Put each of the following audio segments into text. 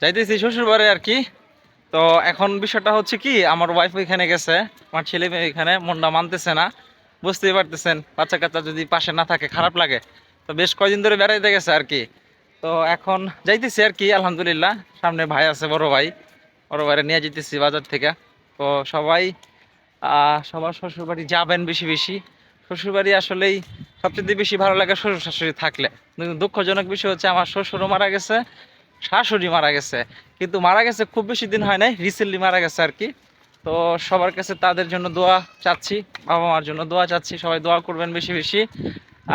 যাইতেছি শ্বশুর বাড়ি আর কি। তো এখন বিষয়টা হচ্ছে কি, আমার ওয়াইফ এখানে গেছে, আমার ছেলে মেয়ে এখানে মনটা মানতেছে না, বুঝতেই পারতেছেন বাচ্চা কাচ্চা যদি পাশে না থাকে, খারাপ লাগে। তো বেশ কয়দিন ধরে বেড়াইতে গেছে আর কি। তো এখন যাইতেছি আর কি, আলহামদুলিল্লাহ, সামনে ভাই আছে, বড় ভাই। বড় ভাইরা নিয়ে যেতেছি বাজার থেকে। তো সবাই সবার শ্বশুর বাড়ি যাবেন বেশি বেশি। শ্বশুর বাড়ি আসলেই সবচেয়ে বেশি ভালো লাগে শ্বশুর শাশুড়ি থাকলে। দুঃখজনক বিষয় হচ্ছে, আমার শ্বশুরও মারা গেছে শাশুড়ি মারা গেছে। কিন্তু মারা গেছে খুব বেশি দিন হয় নাই রিসেন্টলি মারা গেছে আর কি। তো সবার কাছে তাদের জন্য দোয়া চাচ্ছি, বাবা মার জন্য দোয়া চাচ্ছি, সবাই দোয়া করবেন বেশি বেশি।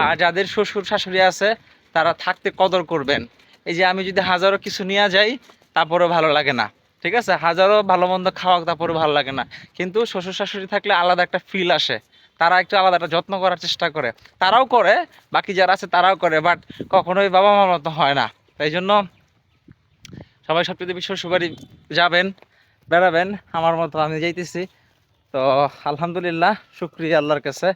আর যাদের শ্বশুর শাশুড়ি আছে, তারা থাকতে কদর করবেন। এই যে আমি যদি হাজারো কিছু নিয়ে যাই, তারপরেও ভালো লাগে না। ঠিক আছে? হাজারো ভালো মন্দ খাওয়া, তারপরেও ভালো লাগে না। কিন্তু শ্বশুর শাশুড়ি থাকলে আলাদা একটা ফিল আসে। তারা একটু আলাদা একটা যত্ন করার চেষ্টা করে। তারাও করে, বাকি যারা আছে তারাও করে বাট কখনোই বাবা মার মতো হয় না। তাই জন্য সবাই সবচেয়ে বিশ্ব শ্বশুরবাড়ি যাবেন, বেড়াবেন, আমার মতো আমি যাইতেছি। তো আলহামদুলিল্লাহ, শুক্রিয়া আল্লাহর কাছে।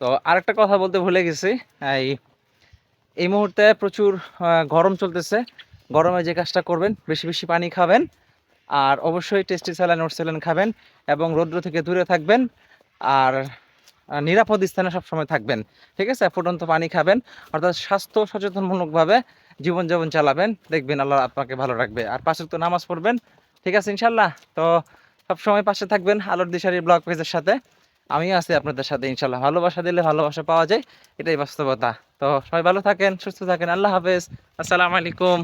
তো আরেকটা কথা বলতে ভুলে গেছি, এই এই মুহূর্তে প্রচুর গরম চলতেছে। গরমে যে কাজটা করবেন, বেশি বেশি পানি খাবেন, আর অবশ্যই টেস্টি স্যালাইন ওর স্যালাইন খাবেন, এবং রৌদ্র থেকে দূরে থাকবেন, আর নিরাপদ স্থানে সবসময় থাকবেন। ঠিক আছে? ফুটন্ত পানি খাবেন, অর্থাৎ স্বাস্থ্য সচেতনমূলকভাবে জীবনযাপন চালাবেন, দেখবেন আল্লাহ আপনাকে ভালো রাখবে। আর পাশে তো নামাজ পড়বেন, ঠিক আছে ইনশাল্লাহ তো সবসময় পাশে থাকবেন আলোর দিশারি ব্লগ পেজের সাথে। আমিও আছি আপনাদের সাথে ইনশাল্লাহ ভালোবাসা দিলে ভালোবাসা পাওয়া যায়, এটাই বাস্তবতা। তো সবাই ভালো থাকেন, সুস্থ থাকেন, আল্লাহ হাফেজ। আসসালামু আলাইকুম।